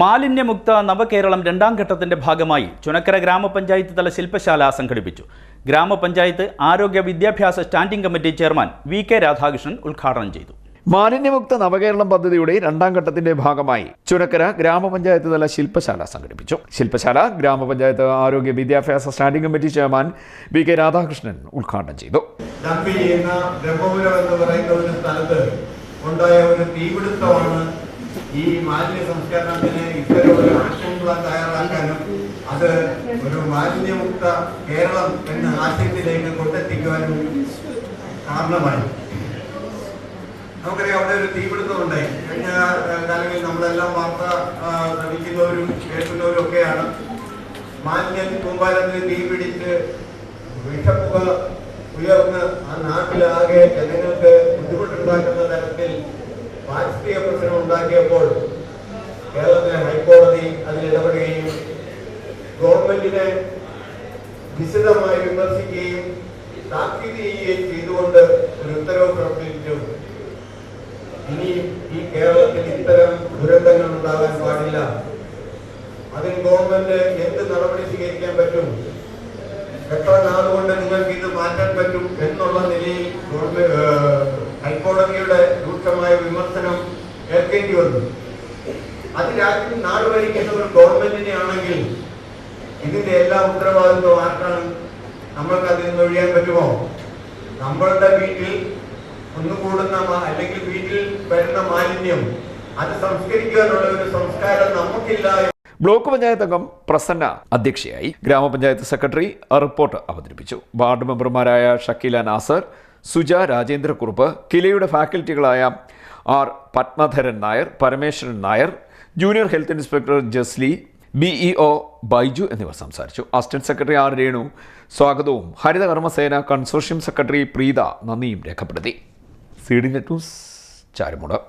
മാലിന്യമുക്ത നവകേരളം രണ്ടാം ഘട്ടത്തിന്റെ ഭാഗമായി ചുനക്കര ഗ്രാമപഞ്ചായത്ത് തല ശില്പശാല സംഘടിപ്പിച്ചു. ഗ്രാമപഞ്ചായത്ത് ആരോഗ്യ വിദ്യാഭ്യാസ standing committee chairman V K Radhakrishnan ഉദ്ഘാടനം ചെയ്തു. മാലിന്യമുക്ത നവകേരളം പദ്ധതിയുടെ രണ്ടാം ഘട്ടത്തിന്റെ ഭാഗമായി ചുനക്കര ഗ്രാമപഞ്ചായത്ത് തല ശില്പശാല സംഘടിപ്പിച്ചു. ശില്പശാല ഗ്രാമപഞ്ചായത്ത് ആരോഗ്യ വിദ്യാഭ്യാസ standing committee chairman V K Radhakrishnan ഉദ്ഘാടനം ചെയ്തു. ഡംപ് ചെയ്യുന്ന ബ്രഹ്മപുരം എന്ന് പറയുന്ന ഒരു സ്ഥലത്ത് ഉണ്ടായ ഒരു തീപിടുത്തമാണ് ഈ മാലിന്യ സംസ്കരണത്തിന് ഇത്തരം ഒരു ആക്ഷൻ പ്ലാൻ തയ്യാറാക്കാനും അത് ഒരു മാലിന്യമുക്ത കേരളം എന്ന ആശയത്തിലേക്ക് കൊണ്ടെത്തിക്കുവാനും കാരണമായി. നമുക്കറിയാം അവിടെ ഒരു തീപിടുത്തം ഉണ്ടായി. കഴിഞ്ഞ കാലങ്ങളിൽ നമ്മളെല്ലാം വാർത്ത ശ്രമിക്കുന്നവരും കേൾക്കുന്നവരും ഒക്കെയാണ് മാലിന്യ കൂമ്പാരത്തിൽ തീപിടിച്ച് വിഷപ്പുക ഉയർന്ന് ആ നാട്ടിലാകെ ജനങ്ങൾക്ക് ബുദ്ധിമുട്ടുണ്ടാക്കുന്ന തരത്തിൽ പാരിസ്ഥിതിക പ്രശ്നം ഉണ്ടാക്കിയപ്പോൾ കേരളത്തിലെ ഹൈക്കോടതി അതിൽ ഇടപെടുകയും ഗവൺമെന്റിനെ വിശദമായി വിമർശിക്കുകയും താക്കീത് ചെയ്യുകയും ചെയ്തുകൊണ്ട് ഒരു ഉത്തരവ് പുറപ്പെടുവിച്ചു ഇനി ഈ കേരളത്തിൽ ഇത്തരം ദുരന്തങ്ങൾ ഉണ്ടാകാൻ പാടില്ല. അതിന് ഗവൺമെന്റ് എന്ത് നടപടി സ്വീകരിക്കാൻ പറ്റും? എത്ര നാളുകൊണ്ട് നിങ്ങൾക്ക് ഇത് മാറ്റാൻ പറ്റും എന്നുള്ള നിലയിൽ ഗവൺമെന്റ് ഹൈക്കോടതിയുടെ രൂക്ഷമായ വിമർശനം ഏൽക്കേണ്ടി വന്നു. അത് രാജ്യം നാട് ഭരിക്കുന്ന ഒരു ഗവൺമെന്റിനെ ആണെങ്കിൽ ഇതിന്റെ എല്ലാ ഉത്തരവാദിത്വം ആർക്കാണ്? നമ്മൾക്ക് അതിൽ നിന്ന് ഒഴിയാൻ പറ്റുമോ? നമ്മളുടെ വീട്ടിൽ ഒന്നുകൂടുന്ന അല്ലെങ്കിൽ വീട്ടിൽ വരുന്ന മാലിന്യം അത് സംസ്കരിക്കാനുള്ള ഒരു സംസ്കാരം നമുക്കില്ല ബ്ലോക്ക് പഞ്ചായത്ത് അംഗം പ്രസന്ന അധ്യക്ഷയായി ഗ്രാമപഞ്ചായത്ത് സെക്രട്ടറി റിപ്പോർട്ട് അവതരിപ്പിച്ചു. വാർഡ് മെമ്പർമാരായ ഷക്കീല നാസർ സുജ രാജേന്ദ്രക്കുറുപ്പ് കിലയുടെ ഫാക്കൽറ്റികളായ R Padmadharan Nair Parameswaran Nair junior health inspector Jasli BEO Baiju എന്നിവർ സംസാരിച്ചു. Assistant secretary R Renu. സ്വാഗതവും. ഹരിത കർമ്മസേന കൺസോർഷ്യം സെക്രട്ടറി പ്രീത നന്ദിയും രേഖപ്പെടുത്തി. C D Charummood.